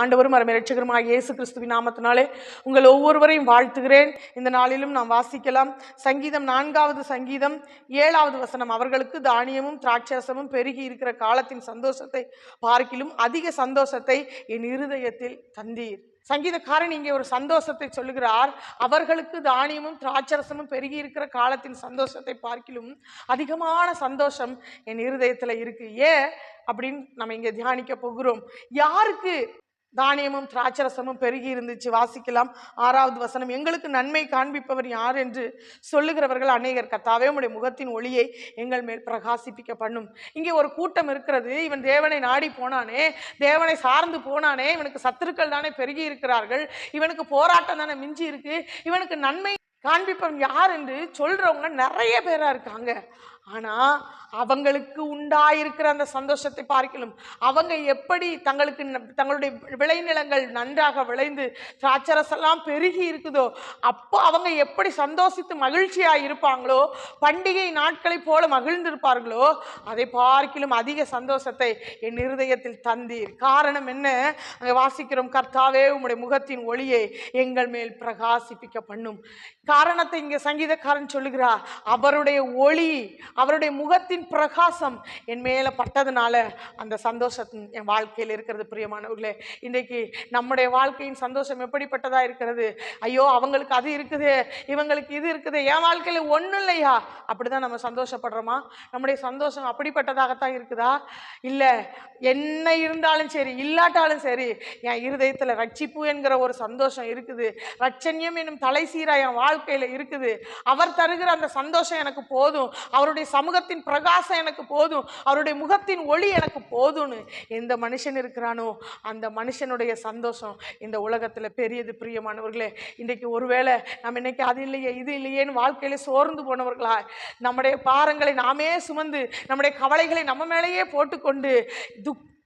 ஆண்டவரும் அருமை ரட்சகருமாக இயேசு கிறிஸ்துவின் நாமத்தினாலே உங்கள் ஒவ்வொருவரையும் வாழ்த்துகிறேன். இந்த நாளிலும் நாம் வாசிக்கலாம் சங்கீதம் நான்காவது சங்கீதம் ஏழாவது வசனம். அவர்களுக்கு தானியமும் திராட்சரசமும் பெருகி இருக்கிற காலத்தின் சந்தோஷத்தை பார்க்கிலும் அதிக சந்தோஷத்தை என் இருதயத்தில் தந்தீர். சங்கீதக்காரன் இங்கே ஒரு சந்தோஷத்தை சொல்லுகிறார். அவர்களுக்கு தானியமும் திராட்சரசமும் பெருகி இருக்கிற காலத்தின் சந்தோஷத்தை பார்க்கிலும் அதிகமான சந்தோஷம் என் இருதயத்தில் இருக்கு. ஏன்? அப்படின்னு நம்ம இங்கே தியானிக்க போகிறோம். யாருக்கு தானியமும் திராட்சரசமும் பெருகி இருந்துச்சு. வாசிக்கலாம். ஆறாவது வசனம் எங்களுக்கு நன்மை காண்பிப்பவர் யார் என்று சொல்லுகிறவர்கள் அநேகர். கத்தாவே உடைய முகத்தின் ஒளியை எங்கள் மேல் பிரகாசிப்பிக்க பண்ணும். இங்கே ஒரு கூட்டம் இருக்கிறது. இவன் தேவனை நாடி போனானே தேவனை சார்ந்து போனானே இவனுக்கு சத்துருக்கள் தானே பெருகி இருக்கிறார்கள். இவனுக்கு போராட்டம் தானே மிஞ்சி இருக்கு. இவனுக்கு நன்மை காண்பிப்பவன் யார் என்று சொல்றவங்க நிறைய பேரா இருக்காங்க. ஆனால் அவங்களுக்கு உண்டாயிருக்கிற அந்த சந்தோஷத்தை பார்க்கலும். அவங்க எப்படி தங்களுக்கு தங்களுடைய விளைநிலங்கள் நன்றாக விளைந்து திராட்சரசெல்லாம் பெருகி இருக்குதோ அப்போ அவங்க எப்படி சந்தோஷித்து மகிழ்ச்சியாக இருப்பாங்களோ பண்டிகை நாட்களை போல மகிழ்ந்திருப்பார்களோ அதை பார்க்கிலும் அதிக சந்தோஷத்தை என் இருதயத்தில் தந்தீர். காரணம் என்ன? அங்கே வாசிக்கிறோம் கர்த்தாவே உம்முடைய முகத்தின் ஒளியை எங்கள் மேல் பிரகாசிப்பிக்க பண்ணும் காரணத்தை இங்கே சங்கீதக்காரன் சொல்லுகிறார். அவருடைய ஒளி அவருடைய முகத்தின் பிரகாசம் என் மேலே பட்டதுனால அந்த சந்தோஷம் என் வாழ்க்கையில் இருக்கிறது பிரியமானவர்களே இன்றைக்கு நம்முடைய வாழ்க்கையின் சந்தோஷம் எப்படிப்பட்டதாக இருக்கிறது? ஐயோ அவங்களுக்கு அது இருக்குது இவங்களுக்கு இது இருக்குது என் வாழ்க்கையில் ஒன்றும் இல்லையா? அப்படிதான் நம்ம சந்தோஷப்படுறோமா? நம்முடைய சந்தோஷம் அப்படிப்பட்டதாகத்தான் இருக்குதா? இல்லை என்ன இருந்தாலும் சரி இல்லாட்டாலும் சரி என் இருதயத்தில் ரட்சிப்பு என்கிற ஒரு சந்தோஷம் இருக்குது. ரட்சன்யம் என்னும் தலை சீரா என் வாழ்க்கையில் இருக்குது. அவர் தருகிற அந்த சந்தோஷம் எனக்கு போதும். அவருடைய சமூகத்தின் பிரகாசம் எனக்கு போதும். அவருடைய முகத்தின் ஒளி எனக்கு போதும்னு. எந்த மனுஷன் இருக்கிறானோ அந்த மனுஷனுடைய சந்தோஷம் இந்த உலகத்தில் பெரியது பிரியமானவர்களே. இன்றைக்கு ஒருவேளை நம்ம இன்னைக்கு அது இல்லையே இது இல்லையேன்னு வாழ்க்கையில சோர்ந்து போனவர்களா? நம்முடைய பாரங்களை நாமே சுமந்து நம்முடைய கவலைகளை நம்ம மேலேயே போட்டுக்கொண்டு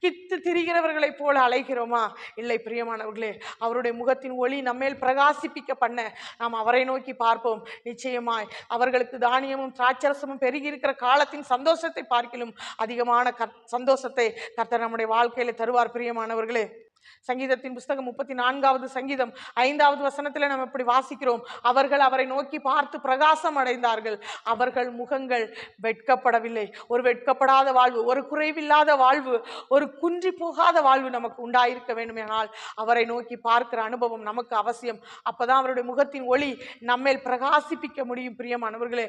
கித்து திரிகிறவர்களைப் போல அலைகிறோமா? இல்லை பிரியமானவர்களே அவருடைய முகத்தின் ஒளி நம்மேல் பிரகாசிப்பிக்க பண்ண நாம் அவரை நோக்கி பார்ப்போம். நிச்சயமாய் அவர்களுக்கு தானியமும் திராட்சரசமும் பெருகி இருக்கிற காலத்தின் சந்தோஷத்தை பார்க்கிலும் அதிகமான கர் சந்தோஷத்தை கர்த்தர் நம்முடைய வாழ்க்கையில தருவார். பிரியமானவர்களே சங்கீதத்தின் புஸ்தகம் முப்பத்தி நான்காவது சங்கீதம் ஐந்தாவது வசனத்தில் நம்ம இப்படி வாசிக்கிறோம். அவர்கள் அவரை நோக்கி பார்த்து பிரகாசம் அடைந்தார்கள். அவர்கள் முகங்கள் வெட்கப்படவில்லை. ஒரு வெட்கப்படாத வாழ்வு ஒரு குறைவில்லாத வாழ்வு ஒரு குன்றி போகாத வாழ்வு நமக்கு உண்டாயிருக்க வேண்டுமானால் அவரை நோக்கி பார்க்கிற அனுபவம் நமக்கு அவசியம். அப்பதான் அவருடைய முகத்தின் ஒளி நம்மேல் பிரகாசிப்பிக்க முடியும் பிரியமானவர்களே.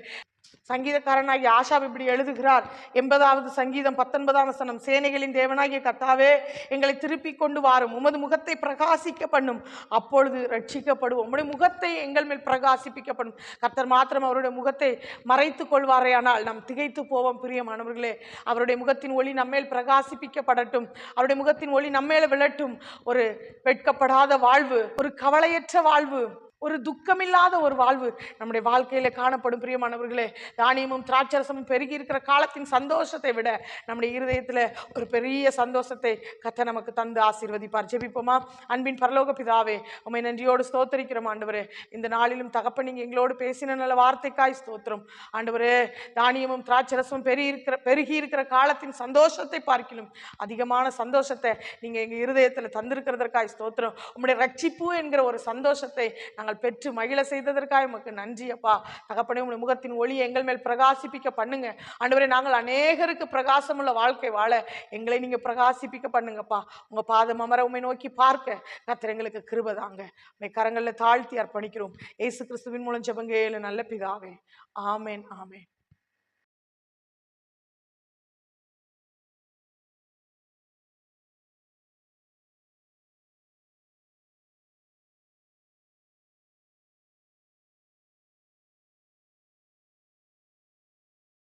சங்கீதக்காரனாகிய ஆஷா இப்படி எழுதுகிறார். எண்பதாவது சங்கீதம் பத்தொன்பதாம் வசனம் சேனைகளின் தேவனாகிய கத்தாவே எங்களை திருப்பி கொண்டு வாரும். உமது முகத்தை பிரகாசிக்க பண்ணும். அப்பொழுது ரட்சிக்கப்படுவோம் உம்முடைய முகத்தை எங்கள் மேல் பிரகாசிப்பிக்கப்படும் கர்த்தர் மாத்திரம் அவருடைய முகத்தை மறைத்து கொள்வாரேயானால் நாம் திகைத்து போவோம் பிரியமானவர்களே. அவருடைய முகத்தின் ஒளி நம்மேல் பிரகாசிப்பிக்கப்படட்டும். அவருடைய முகத்தின் ஒளி நம்மேல விழட்டும். ஒரு வெட்கப்படாத வாழ்வு ஒரு கவலையற்ற வாழ்வு. ஒரு துக்கமில்லாத ஒரு வாழ்வு நம்முடைய வாழ்க்கையில் காணப்படும் பிரியமானவர்களே. தானியமும் திராட்சரசமும் பெருகி இருக்கிற காலத்தின் சந்தோஷத்தை விட நம்முடைய இருதயத்தில் ஒரு பெரிய சந்தோஷத்தை கத்த நமக்கு தந்து ஆசீர்வதிப்பார். ஜெபிப்போமா? அன்பின் பரலோக பிதாவே உம்மை நன்றியோடு ஸ்தோத்தரிக்கிறோம் ஆண்டவரே. இந்த நாளிலும் தகப்பன் நீங்கள் எங்களோடு பேசின நல்ல வார்த்தைக்காய் ஸ்தோத்திரம். ஆண்டவரே தானியமும் திராட்சரசமும் பெருகி இருக்கிற பெருகி இருக்கிற காலத்தின் சந்தோஷத்தை பார்க்கிலும் அதிகமான சந்தோஷத்தை நீங்கள் எங்கள் இருதயத்தில் தந்திருக்கிறதற்காய் ஸ்தோத்திரம். உம்முடைய ரட்சிப்பு என்கிற ஒரு சந்தோஷத்தை நாங்கள் பெற்று மகிழ செய்ததற்காக உமக்கு நன்றி அப்பா. தகப்பனே உங்களுடைய முகத்தின் ஒளி எங்கள் மேல் பிரகாசிப்பிக்க பண்ணுங்க. ஆண்டவரே நாங்கள் அநேகருக்கு பிரகாசமுள்ள வாழ்க்கை வாழ எங்களை நீங்கள் பிரகாசிப்பிக்க பண்ணுங்கப்பா. உங்கள் பாதம் அமர உண்மை நோக்கி பார்க்க கத்திர எங்களுக்கு கிருபதாங்க உண்மை கரங்களில் தாழ்த்தி அர்ப்பணிக்கிறோம். ஏசு கிறிஸ்துவின் மூலம் ஜபங்க ஏழு நல்ல பிதாவே. ஆமேன் ஆமேன்.